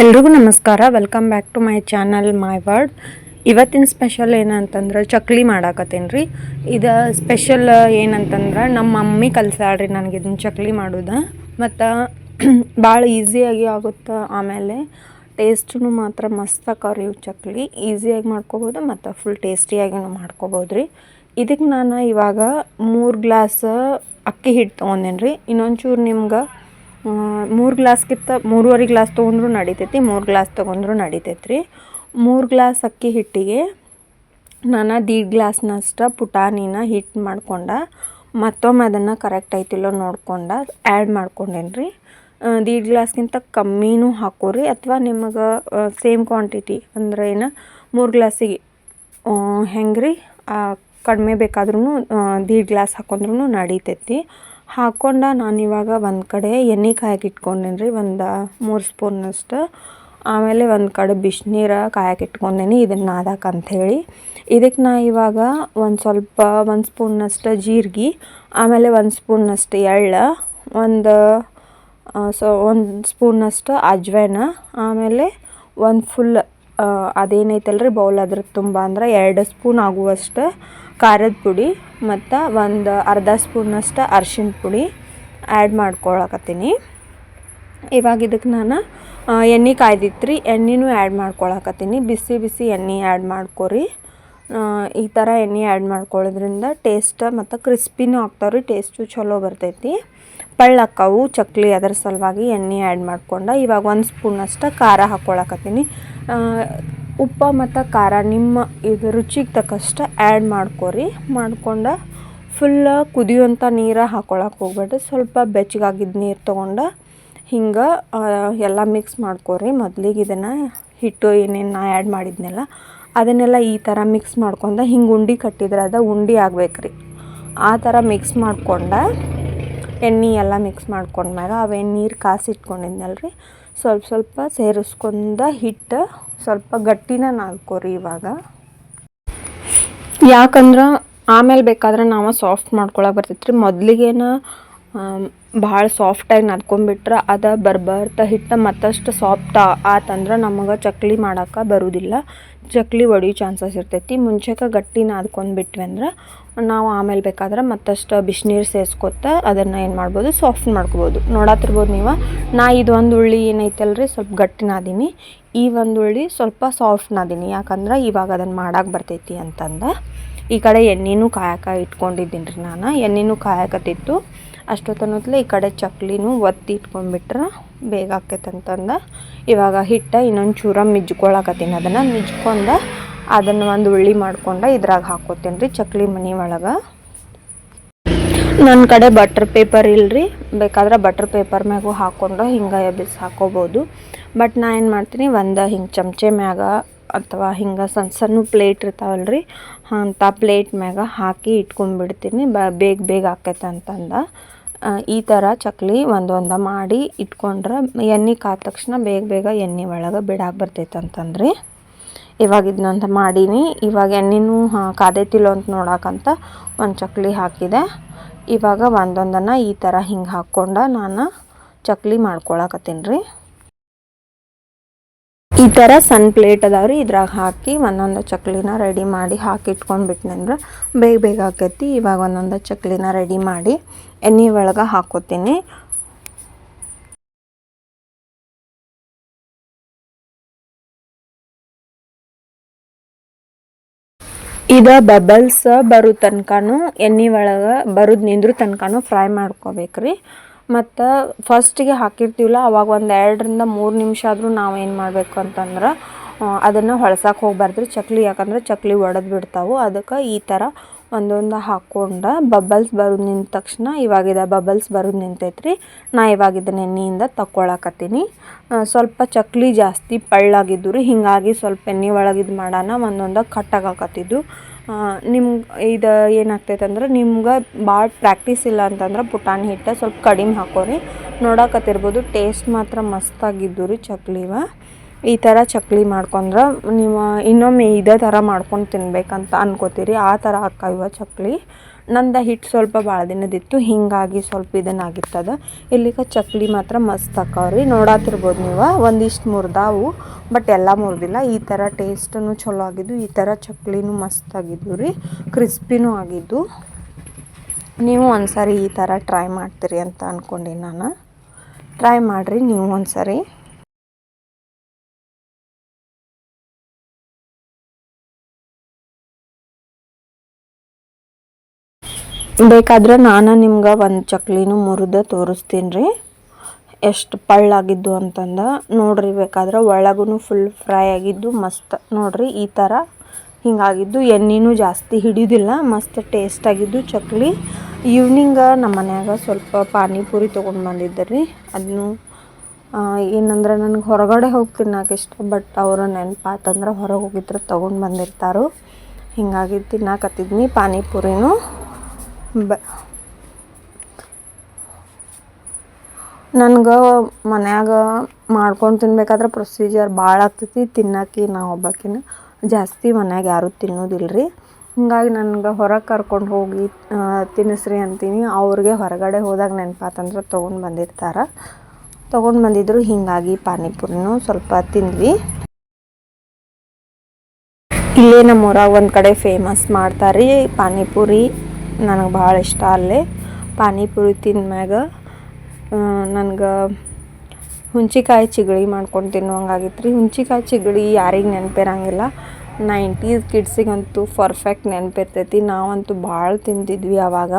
ಎಲ್ರಿಗೂ ನಮಸ್ಕಾರ. Welcome back to my channel my word ಇವತ್ತಿನ ಸ್ಪೆಷಲ್ ಏನಂತಂದ್ರೆ ಚಕ್ಲಿ ಮಾಡಾಕತ್ತೇನೆ ರೀ. ಇದು ಸ್ಪೆಷಲ್ ಏನಂತಂದ್ರೆ ನಮ್ಮ ಮಮ್ಮಿ ಕಲ್ಸಾಳ್ರಿ ನನಗೆ ಇದನ್ನ ಚಕ್ಲಿ ಮಾಡೋದು. ಮತ್ತು ಭಾಳ ಈಸಿಯಾಗಿ ಆಗುತ್ತೆ. ಆಮೇಲೆ ಟೇಸ್ಟೂ ಮಾತ್ರ ಮಸ್ತ್ ಅಕ್ಕವ್ರಿ ಇವು ಚಕ್ಲಿ. ಈಸಿಯಾಗಿ ಮಾಡ್ಕೋಬೋದು ಮತ್ತು ಫುಲ್ ಟೇಸ್ಟಿಯಾಗಿನೂ ಮಾಡ್ಕೋಬೋದು ರೀ ಇದಕ್ಕೆ ನಾನು ಇವಾಗ ಮೂರು ಗ್ಲಾಸ್ ಅಕ್ಕಿ ಹಿಟ್ಟು ತೊಗೊಂಡೇನಿ ರೀ ಇನ್ನೊಂಚೂರು ನಿಮ್ಗೆ ಮೂರು ಗ್ಲಾಸ್ಗಿಂತ ಮೂರುವರೆ ಗ್ಲಾಸ್ ತೊಗೊಂಡ್ರೂ ನಡಿತೈತಿ, ಮೂರು ಗ್ಲಾಸ್ ತೊಗೊಂಡ್ರೂ ನಡಿತೈತಿ ರೀ ಮೂರು ಗ್ಲಾಸ್ ಅಕ್ಕಿ ಹಿಟ್ಟಿಗೆ ನಾನು ದೀಡ್ ಗ್ಲಾಸ್ನಷ್ಟು ಪುಟಾಣಿನ ಹಿಟ್ಟು ಮಾಡ್ಕೊಂಡ, ಮತ್ತೊಮ್ಮೆ ಅದನ್ನು ಕರೆಕ್ಟ್ ಐತಿಲ್ಲೋ ನೋಡ್ಕೊಂಡು ಆ್ಯಡ್ ಮಾಡ್ಕೊಂಡೇನಿ ರೀ ದೀಡ್ ಗ್ಲಾಸ್ಗಿಂತ ಕಮ್ಮಿನೂ ಹಾಕೋರಿ, ಅಥವಾ ನಿಮಗೆ ಸೇಮ್ ಕ್ವಾಂಟಿಟಿ ಅಂದ್ರೆ ಏನು ಮೂರು ಗ್ಲಾಸಿಗೆ ಹೆಂಗೆ ರೀ ಕಡಿಮೆ ಬೇಕಾದ್ರೂ ದೀಡ್ ಗ್ಲಾಸ್ ಹಾಕೊಂಡ್ರೂ ನಡಿತೈತಿ. ಹಾಕ್ಕೊಂಡ ನಾನು ಇವಾಗ ಒಂದು ಕಡೆ ಎಣ್ಣೆ ಕಾಯಕ್ಕೆ ಇಟ್ಕೊಂಡೇನಿ ರೀ ಒಂದು ಮೂರು ಸ್ಪೂನಷ್ಟು ಆಮೇಲೆ ಒಂದು ಕಡೆ ಬಿಸಿನೀರು ಕಾಯಕ್ಕೆ ಇಟ್ಕೊಂಡೇನಿ ಇದನ್ನು ನಾದಕ್ಕೆ ಅಂಥೇಳಿ ಇದಕ್ಕೆ ನಾ ಇವಾಗ ಒಂದು ಸ್ವಲ್ಪ ಒಂದು ಸ್ಪೂನಷ್ಟು ಜೀರಿಗೆ, ಆಮೇಲೆ ಒಂದು ಸ್ಪೂನಷ್ಟು ಎಳ್ಳು, ಒಂದು ಸೊ ಒಂದು ಸ್ಪೂನಷ್ಟು ಅಜ್ವಾನ, ಆಮೇಲೆ ಒಂದು ಫುಲ್ ಅದೇನೈತಲ್ಲ ರೀ ಬೌಲ್ ಅದ್ರ ತುಂಬ ಅಂದ್ರೆ ಎರಡು ಸ್ಪೂನ್ ಆಗುವಷ್ಟು ಖಾರದ ಪುಡಿ ಮತ್ತು ಒಂದು ಅರ್ಧ ಸ್ಪೂನಷ್ಟು ಅರ್ಶಿಣ ಪುಡಿ ಆ್ಯಡ್ ಮಾಡ್ಕೊಳಕತ್ತೀನಿ. ಇವಾಗ ಇದಕ್ಕೆ ನಾನು ಎಣ್ಣೆ ಕಾಯ್ದಿತ್ತು ರೀ ಎಣ್ಣೆನೂ ಆ್ಯಡ್ ಮಾಡ್ಕೊಳಕತ್ತೀನಿ. ಬಿಸಿ ಬಿಸಿ ಎಣ್ಣೆ ಆ್ಯಡ್ ಮಾಡ್ಕೊರಿ. ಈ ಥರ ಎಣ್ಣೆ ಆ್ಯಡ್ ಮಾಡ್ಕೊಳ್ಳೋದ್ರಿಂದ ಟೇಸ್ಟ್ ಮತ್ತು ಕ್ರಿಸ್ಪಿನೂ ಆಗ್ತಾವ್ರಿ ಟೇಸ್ಟು ಚಲೋ ಬರ್ತೈತಿ. ಪಳ್ಳಕ್ಕವು, ಚಕ್ಲಿ ಅದರ ಸಲುವಾಗಿ ಎಣ್ಣೆ ಆ್ಯಡ್ ಮಾಡ್ಕೊಂಡು ಇವಾಗ ಒಂದು ಸ್ಪೂನಷ್ಟು ಖಾರ ಹಾಕ್ಕೊಳಕತ್ತೀನಿ ಉಪ್ಪು ಮತ್ತು ಖಾರ, ನಿಮ್ಮ ಇದು ರುಚಿಗೆ ತಕ್ಕಷ್ಟು ಆ್ಯಡ್ ಮಾಡ್ಕೊರಿ. ಮಾಡ್ಕೊಂಡು ಫುಲ್ಲ ಕುದಿಯುವಂಥ ನೀರು ಹಾಕೊಳಕ್ಕೆ ಹೋಗ್ಬೇಡ್ರಿ. ಸ್ವಲ್ಪ ಬೆಚ್ಚಗಾಗಿದ್ದ ನೀರು ತೊಗೊಂಡು ಹಿಂಗೆ ಎಲ್ಲ ಮಿಕ್ಸ್ ಮಾಡ್ಕೊರಿ. ಮೊದಲಿಗೆ ಇದನ್ನು ಹಿಟ್ಟು ಏನೇನು ನಾ ಆ್ಯಡ್ ಮಾಡಿದ್ನೆಲ್ಲ, ಅದನ್ನೆಲ್ಲ ಈ ಥರ ಮಿಕ್ಸ್ ಮಾಡ್ಕೊಂಡು ಹಿಂಗೆ ಉಂಡಿ ಕಟ್ಟಿದ್ರೆ ಅದು ಉಂಡೆ ಆಗ್ಬೇಕು ರೀ ಆ ಥರ ಮಿಕ್ಸ್ ಮಾಡ್ಕೊಂಡು ಎಣ್ಣೆ ಎಲ್ಲ ಮಿಕ್ಸ್ ಮಾಡ್ಕೊಂಡ್ಮ್ಯಾಗ ಅವೇನು ನೀರು ಕಾಸಿಟ್ಕೊಂಡಿದ್ನಲ್ರಿ ಸ್ವಲ್ಪ ಸ್ವಲ್ಪ ಸೇರಿಸ್ಕೊಂಡ ಹಿಟ್ಟು ಸ್ವಲ್ಪ ಗಟ್ಟಿನ ನಾಲ್ಕೋರಿ ಇವಾಗ. ಯಾಕಂದ್ರೆ ಆಮೇಲೆ ಬೇಕಾದ್ರೆ ನಾವು ಸಾಫ್ಟ್ ಮಾಡ್ಕೊಳಕ್ಕೆ ಬರ್ತೈತ್ರಿ. ಮೊದಲಿಗೇನ ಭಾಳ ಸಾಫ್ಟಾಗಿ ನಾದ್ಕೊಂಬಿಟ್ರೆ ಅದು ಬರ್ಬರ್ತಾ ಹಿಟ್ಟು ಮತ್ತಷ್ಟು ಸಾಫ್ಟ್ ಆತಂದ್ರೆ ನಮಗೆ ಚಕ್ಲಿ ಮಾಡೋಕೆ ಬರುವುದಿಲ್ಲ ಚಕ್ಲಿ ಒಡೆಯೋ ಚಾನ್ಸಸ್ ಇರ್ತೈತಿ. ಮುಂಚೆಗೆ ಗಟ್ಟಿ ನಾದ್ಕೊಂಡ್ಬಿಟ್ವಿ ಅಂದ್ರೆ ನಾವು ಆಮೇಲೆ ಬೇಕಾದ್ರೆ ಮತ್ತಷ್ಟು ಬಿಸಿನೀರು ಸೇರಿಸ್ಕೊತ ಅದನ್ನು ಏನು ಮಾಡ್ಬೋದು ಸಾಫ್ಟ್ ಮಾಡ್ಕೋಬೋದು. ನೋಡತ್ತಿರ್ಬೋದು ನೀವು. ನಾ ಇದು ಒಂದು ಉಳ್ಳಿ ಏನೈತಲ್ಲ ಸ್ವಲ್ಪ ಗಟ್ಟಿ ನಾದೀನಿ. ಈ ಒಂದು ಉಳ್ಳಿ ಸ್ವಲ್ಪ ಸಾಫ್ಟ್ ನಾದೀನಿ. ಯಾಕಂದ್ರೆ ಇವಾಗ ಅದನ್ನು ಮಾಡಕ್ಕೆ ಬರ್ತೈತಿ ಅಂತಂದ. ಈ ಕಡೆ ಎಣ್ಣೆನೂ ಕಾಯಕ ಇಟ್ಕೊಂಡಿದ್ದೀನಿ ರೀ ನಾನು. ಎಣ್ಣೆನೂ ಕಾಯಕತ್ತಿತ್ತು. ಅಷ್ಟೊತ್ತನೊತ್ಲೆ ಈ ಕಡೆ ಚಕ್ಲಿನೂ ಒತ್ತಿ ಇಟ್ಕೊಂಡ್ಬಿಟ್ರೆ ಬೇಗ ಆಕೈತೆ ಅಂತಂದು. ಇವಾಗ ಹಿಟ್ಟು ಇನ್ನೊಂದು ಚೂರ ಮಿಜ್ಕೊಳಕತ್ತೀನಿ. ಅದನ್ನು ಮಿಜ್ಕೊಂಡು ಅದನ್ನು ಒಂದು ಉಳ್ಳಿ ಮಾಡ್ಕೊಂಡು ಇದ್ರಾಗ ಹಾಕೋತೀನಿ ರೀ ಚಕ್ಲಿ ಮನೆ ಒಳಗೆ. ನನ್ನ ಕಡೆ ಬಟರ್ ಪೇಪರ್ ಇಲ್ಲರಿ ಬೇಕಾದ್ರೆ ಬಟರ್ ಪೇಪರ್ ಮ್ಯಾಗೂ ಹಾಕ್ಕೊಂಡು ಹಿಂಗೆ ಎಬ್ಬಿಸಿ ಹಾಕೋಬೋದು. ಬಟ್ ನಾ ಏನು ಮಾಡ್ತೀನಿ, ಒಂದು ಹಿಂಗೆ ಚಮಚೆ ಮ್ಯಾಗ ಅಥವಾ ಹಿಂಗೆ ಸಣ್ಣ ಸಣ್ಣ ಪ್ಲೇಟ್ ಇರ್ತಾವಲ್ಲ ರೀ ಅಂಥ ಪ್ಲೇಟ್ ಮ್ಯಾಗ ಹಾಕಿ ಇಟ್ಕೊಂಡ್ಬಿಡ್ತೀನಿ. ಬ, ಬೇಗ ಬೇಗ ಆಕೈತೆ ಅಂತಂದು. ಈ ಥರ ಚಕ್ಲಿ ಒಂದು ಒಂದು ಮಾಡಿ ಇಟ್ಕೊಂಡ್ರೆ ಎಣ್ಣೆ ಕಾದ ತಕ್ಷಣ ಬೇಗ ಬೇಗ ಎಣ್ಣೆ ಒಳಗೆ ಬಿಡಾಕೆ ಬರ್ತೈತೆ ಅಂತಂದ್ರಿ ಇವಾಗ ಇದನ್ನಂತ ಮಾಡೀನಿ. ಇವಾಗ ಎಣ್ಣೆನೂ ಕಾದೈತಿಲ್ಲೋ ಅಂತ ನೋಡಕ್ಕಂತ ಒಂದು ಚಕ್ಲಿ ಹಾಕಿದೆ. ಇವಾಗ ಒಂದೊಂದನ್ನು ಈ ಥರ ಹಿಂಗೆ ಹಾಕ್ಕೊಂಡು ನಾನು ಚಕ್ಲಿ ಮಾಡ್ಕೊಳಕತ್ತೀನಿ ರೀ. ಈ ಥರ ಸಣ್ಣ ಪ್ಲೇಟ್ ಅದಾವ್ರಿ. ಇದ್ರಾಗ ಹಾಕಿ ಒಂದೊಂದು ಚಕ್ಲಿನ ರೆಡಿ ಮಾಡಿ ಹಾಕಿ ಇಟ್ಕೊಂಡ್ಬಿಟ್ನಂದ್ರೆ ಬೇಗ ಬೇಗ ಆಕೈತಿ. ಇವಾಗ ಒಂದೊಂದು ಚಕ್ಲಿನ ರೆಡಿ ಮಾಡಿ ಎಣ್ಣೆ ಒಳಗೆ ಹಾಕೋತೀನಿ. ಇದ ಬಬಲ್ಸ್ ಬರೋ ತನಕನೂ ಎಣ್ಣೆ ಒಳಗೆ ಬರೋದು ನಿಂದ್ರೂ ತನಕನೂ ಫ್ರೈ ಮಾಡ್ಕೋಬೇಕ್ರಿ. ಮತ್ತು ಫಸ್ಟಿಗೆ ಹಾಕಿರ್ತೀವಲ್ಲ, ಅವಾಗ ಒಂದು ಎರಡರಿಂದ ಮೂರು ನಿಮಿಷ ಆದರೂ ನಾವು ಏನು ಮಾಡಬೇಕು ಅಂತಂದ್ರೆ ಅದನ್ನು ಹೊಳ್ಸಕ್ಕೆ ಹೋಗ್ಬಾರ್ದು ಚಕ್ಲಿ, ಯಾಕಂದ್ರೆ ಚಕ್ಲಿ ಒಡೆದು ಬಿಡ್ತಾವೆ. ಅದಕ್ಕೆ ಈ ಥರ ಒಂದೊಂದು ಹಾಕ್ಕೊಂಡು ಬಬಲ್ಸ್ ಬರೋದು ನಿಂತ ತಕ್ಷಣ ಇವಾಗಿದ ಬಬಲ್ಸ್ ಬರೋದು ರೀ ನಾ ಇವಾಗ ಇದನ್ನ ಎಣ್ಣೆಯಿಂದ ತಕ್ಕೊಳಕತ್ತೀನಿ ಸ್ವಲ್ಪ ಚಕ್ಲಿ ಜಾಸ್ತಿ ಪಳ್ಳಾಗಿದ್ದು ರೀ ಹೀಗಾಗಿ ಸ್ವಲ್ಪ ಎಣ್ಣೆ ಒಳಗಿದ್ದು ಮಾಡೋಣ ಒಂದೊಂದು ಕಟ್ಟಾಗಕತ್ತಿದ್ದು ನಿಮ್ಗೆ ಇದು ಏನಾಗ್ತೈತೆ ಅಂದ್ರೆ ನಿಮ್ಗೆ ಭಾಳ ಪ್ರಾಕ್ಟೀಸ್ ಇಲ್ಲ ಅಂತಂದ್ರೆ ಪುಟಾಣಿ ಹಿಟ್ಟು ಸ್ವಲ್ಪ ಕಡಿಮೆ ಹಾಕೋರಿ. ನೋಡಕತ್ತಿರ್ಬೋದು ಟೇಸ್ಟ್ ಮಾತ್ರ ಮಸ್ತಾಗಿದ್ದು ರೀ ಚಕ್ಲಿವ ಈ ಥರ ಚಕ್ಲಿ ಮಾಡ್ಕೊಂಡ್ರೆ ನೀವು ಇನ್ನೊಮ್ಮೆ ಇದೇ ಥರ ಮಾಡ್ಕೊಂಡು ತಿನ್ಬೇಕಂತ ಅನ್ಕೋತೀರಿ. ಆ ಥರ ಹಾಕಾಯುವ ಚಕ್ಲಿ. ನಂದು ಹಿಟ್ಟು ಸ್ವಲ್ಪ ಭಾಳ ದಿನದಿತ್ತು ಹಿಂಗಾಗಿ ಸ್ವಲ್ಪ ಇದನ್ನಾಗಿತ್ತದ ಇಲ್ಲಿಗ ಚಕ್ಲಿ ಮಾತ್ರ ಮಸ್ತ್ ಹಾಕವ್ರಿ. ನೋಡಾತಿರ್ಬೋದು ನೀವು. ಒಂದಿಷ್ಟು ಮುರಿದಾವು, ಬಟ್ ಎಲ್ಲ ಮುರಿದಿಲ್ಲ. ಈ ಥರ ಟೇಸ್ಟೂ ಚಲೋ ಆಗಿದ್ದು, ಈ ಥರ ಚಕ್ಲಿನೂ ಮಸ್ತ್ ಆಗಿದ್ದು ರೀ. ಕ್ರಿಸ್ಪಿನೂ ಆಗಿದ್ದು. ನೀವು ಒಂದ್ಸರಿ ಈ ಥರ ಟ್ರೈ ಮಾಡ್ತೀರಿ ಅಂತ ಅಂದ್ಕೊಂಡೀನಿ ನಾನು. ಟ್ರೈ ಮಾಡಿರಿ ನೀವು ಒಂದ್ಸರಿ. ಬೇಕಾದ್ರೆ ನಾನು ನಿಮ್ಗೆ ಒಂದು ಚಕ್ಲಿನೂ ಮುರಿದ ತೋರಿಸ್ತೀನಿ ರೀ ಎಷ್ಟು ಪಳ್ಳಾಗಿದ್ದು ಅಂತಂದ. ನೋಡ್ರಿ ಬೇಕಾದ್ರೆ ಒಳಗೂ ಫುಲ್ ಫ್ರೈ ಆಗಿದ್ದು ಮಸ್ತ್. ನೋಡ್ರಿ ಈ ಥರ ಹಿಂಗಾಗಿದ್ದು ಎಣ್ಣೆನೂ ಜಾಸ್ತಿ ಹಿಡಿಯೋದಿಲ್ಲ ಮಸ್ತ್ ಟೇಸ್ಟ್ ಆಗಿದ್ದು ಚಕ್ಲಿ. ಈವ್ನಿಂಗ ನಮ್ಮ ಮನ್ಯಾಗ ಸ್ವಲ್ಪ ಪಾನಿಪುರಿ ತೊಗೊಂಡು ಬಂದಿದ್ದೆ ರೀ ಅದನ್ನು ಏನಂದ್ರೆ ನನಗೆ ಹೊರಗಡೆ ಹೋಗಿ ತಿನ್ನೋಕೆ ಬಟ್ ಅವರು ನೆನಪಾತಂದ್ರೆ ಹೊರಗೆ ಹೋಗಿದ್ರೆ ತೊಗೊಂಡು ಬಂದಿರ್ತಾರೋ. ಹಿಂಗಾಗಿ ತಿನ್ನಕತ್ತಿದ್ನಿ ಪಾನಿಪುರಿನೂ ಬ ನನ್ಗೆ ಮನ್ಯಾಗ ಮಾಡ್ಕೊಂಡು ತಿನ್ಬೇಕಾದ್ರೆ ಪ್ರೊಸೀಜರ್ ಭಾಳ ಆಗ್ತೈತಿ. ತಿನ್ನಕ್ಕೆ ನಾ ಒಬ್ಬಾಕಿನ ಜಾಸ್ತಿ ಮನ್ಯಾಗ ಯಾರೂ ತಿನ್ನೋದಿಲ್ಲ ರೀ ಹಿಂಗಾಗಿ ನನ್ಗೆ ಹೊರಗೆ ಕರ್ಕೊಂಡು ಹೋಗಿ ತಿನ್ನಿಸ್ರಿ ಅಂತೀನಿ. ಅವ್ರಿಗೆ ಹೊರಗಡೆ ಹೋದಾಗ ನೆನಪಾತಂದ್ರೆ ತೊಗೊಂಡು ಬಂದಿರ್ತಾರೆ. ತೊಗೊಂಡು ಬಂದಿದ್ರು, ಹೀಗಾಗಿ ಪಾನಿಪುರಿನೂ ಸ್ವಲ್ಪ ತಿಂದ್ವಿ. ಇಲ್ಲೇ ನಮ್ಮ ಊರಾಗ ಒಂದು ಕಡೆ ಫೇಮಸ್ ಮಾಡ್ತಾರೆ ರೀ ಪಾನಿಪುರಿ. ನನಗೆ ಭಾಳ ಇಷ್ಟ ಅಲ್ಲೇ. ಪಾನಿಪುರಿ ತಿಂದ್ಮ್ಯಾಗ ನನಗೆ ಹುಣ್ಚಿಕಾಯಿ ಚಿಗಳಿ ಮಾಡ್ಕೊಂಡು ತಿನ್ನುವಂಗಾಗಿತ್ತು ರೀ ಹುಣ್ಚಿಕಾಯಿ ಚಿಗಳಿ ಯಾರಿಗೆ ನೆನಪಿರಂಗಿಲ್ಲ. Nineties ಕಿಡ್ಸಿಗಂತೂ perfect ನೆನಪಿರ್ತೈತಿ. ನಾವಂತೂ ಭಾಳ ತಿಂತಿದ್ವಿ ಆವಾಗ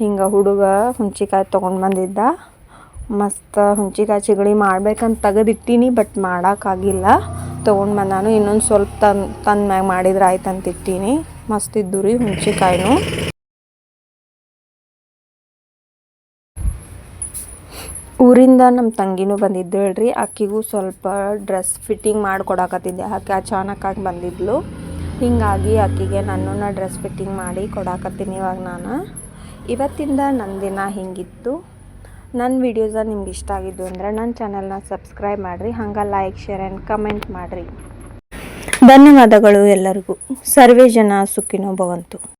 ಹಿಂಗೆ ಹುಡುಗ ಹುಣ್ಚಿಕಾಯಿ ತೊಗೊಂಡು ಬಂದಿದ್ದ. ಮಸ್ತ್ ಹುಣ್ಚಿಕಾಯಿ ಚಿಗಳಿ ಮಾಡ್ಬೇಕಂತ ತೆಗೆದಿಟ್ಟಿನಿ ಬಟ್ ಮಾಡೋಕ್ಕಾಗಿಲ್ಲ ತೊಗೊಂಡು ಬಂದಾನು. ಇನ್ನೊಂದು ಸ್ವಲ್ಪ ತಂದು, ತಂದ ಮ್ಯಾಗ ಮಾಡಿದ್ರೆ ಆಯ್ತು ಅಂತ ಇಟ್ಟೀನಿ. ಮಸ್ತ್ ರೀ ಹುಂಚಿಕಾಯಿನೂ ಊರಿಂದ ನಮ್ಮ ತಂಗಿನೂ ಬಂದಿದ್ದು ಹೇಳ್ರಿ. ಆಕಿಗೂ ಸ್ವಲ್ಪ ಡ್ರೆಸ್ ಫಿಟ್ಟಿಂಗ್ ಮಾಡಿಕೊಡಕತ್ತಿದ್ದೆ. ಆಕೆ ಅಚಾನಕ್ಕಾಗಿ ಬಂದಿದ್ಲು. ಹೀಗಾಗಿ ಆಕಿಗೆ ನನ್ನನ್ನು ಡ್ರೆಸ್ ಫಿಟ್ಟಿಂಗ್ ಮಾಡಿ ಕೊಡಾಕತ್ತೀನಿ ಇವಾಗ ನಾನು. ಇವತ್ತಿಂದ ನನ್ನ ದಿನ ಹಿಂಗಿತ್ತು. ನನ್ನ ವೀಡಿಯೋಸ ನಿಮ್ಗೆ ಇಷ್ಟ ಆಗಿದ್ದು ಅಂದರೆ ನನ್ನ ಚಾನಲ್ನ ಸಬ್ಸ್ಕ್ರೈಬ್ ಮಾಡಿರಿ. ಹಂಗೆ ಲೈಕ್ ಶೇರ್ ಆ್ಯಂಡ್ ಕಮೆಂಟ್ ಮಾಡಿರಿ. ಧನ್ಯವಾದಗಳು ಎಲ್ಲರಿಗೂ. ಸರ್ವೇ ಜನ ಸುಖಿನೋ ಭವಂತು.